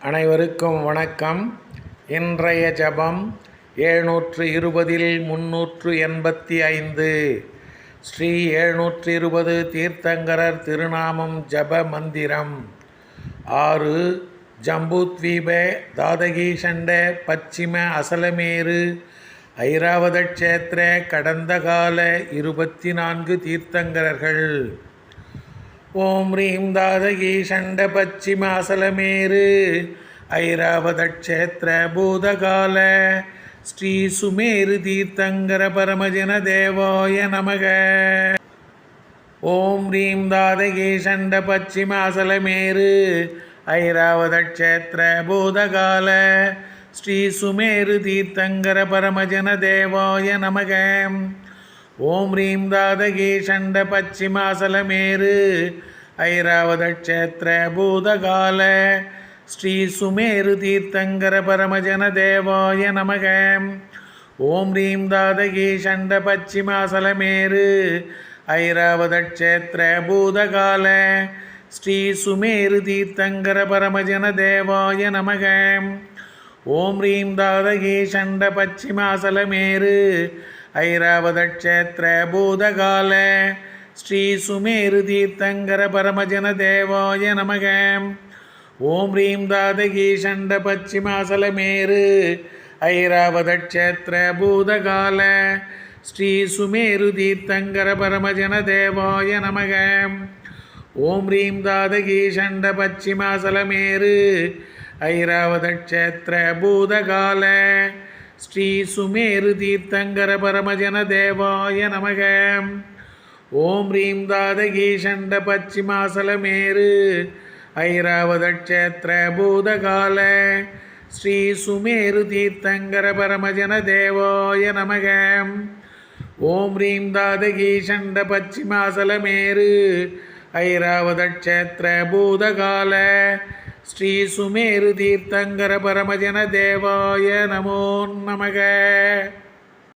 அனைவருக்கும் வணக்கம். இன்றைய ஜபம் எழுநூற்று இருபதில் முன்னூற்று எண்பத்தி ஐந்து ஸ்ரீ ஏழ்நூற்று இருபது தீர்த்தங்கரர் திருநாமம் ஜப மந்திரம். ஆறு ஜம்புத்வீப தாதகி சண்ட பச்சிம அசலமேரு ஐராவத க்ஷேத்திர கடந்த கால இருபத்தி நான்கு தீர்த்தங்கரர்கள். ஓம் ரீம் தாதகி சண்ட பச்சிமாசலமேரு ஐராவதக்ஷேத்திர பூதகால ஸ்ரீ சுமேரு தீர்த்தங்கர பரமஜன தேவாய நமக. ஓம் ரீம் தாதகி சண்ட பச்சிமாசலமேரு ஐராவதக்ஷேத்திர பூதகால ஸ்ரீ சுமேரு தீர்த்தங்கர பரமஜன தேவாய நமக. ஓம் ரீம் தாதகி சண்ட பச்சிமாசலமேரு ஐராவத க்ஷேத்திர பூதகால. ஸ்ரீ சுமேரு தீர்த்தங்கர பரமஜன தேவாய நமக. ஓம் ரீம் தாதகி சண்ட பச்சிமாசலமேரு ஐராவத க்ஷேத்திர பூதகால. ஸ்ரீ சுமேரு தீர்த்தங்கர பரமஜன தேவாய நமக. ஓம் ரீம் தாதகி சண்ட பச்சிமாசலமேரு ஐராவத க்ஷேத்திர பூதகால ஸ்ரீ சுமேரு தீர்த்தங்கர பரமஜன தேவாய நமக. ஓம் ரீம் தாதகி சண்ட பச்சிமாசலமேரு ஐராவத க்ஷேத்திர பூதகால ஸ்ரீ சுமேரு தீர்த்தங்கர பரமஜன தேவாய நமக. ஓம் ரீம் தாதகி சண்ட பச்சிமாசலமேரு ஐராவத க்ஷேத்திர பூதகால ஸ்ரீ சுமேரு தீர்த்தங்கர பரமஜன தேவாய நமக. ஓம் ஹ்ரீம் தாதகி சண்ட பச்சிமாசலமேரு ஐராவதக்ஷேத்திர பூதகால. ஸ்ரீ சுமேரு தீர்த்தங்கர பரமஜன தேவாய நமக. ஓம் ஹ்ரீம் தாதகி சண்ட பச்சிமாசலமேரு ஐராவதக்ஷேத்திர பூதகால. ஸ்ரீ சுமேரு தீர்த்தங்கர பரமஜன தேவாய நமோ நமக.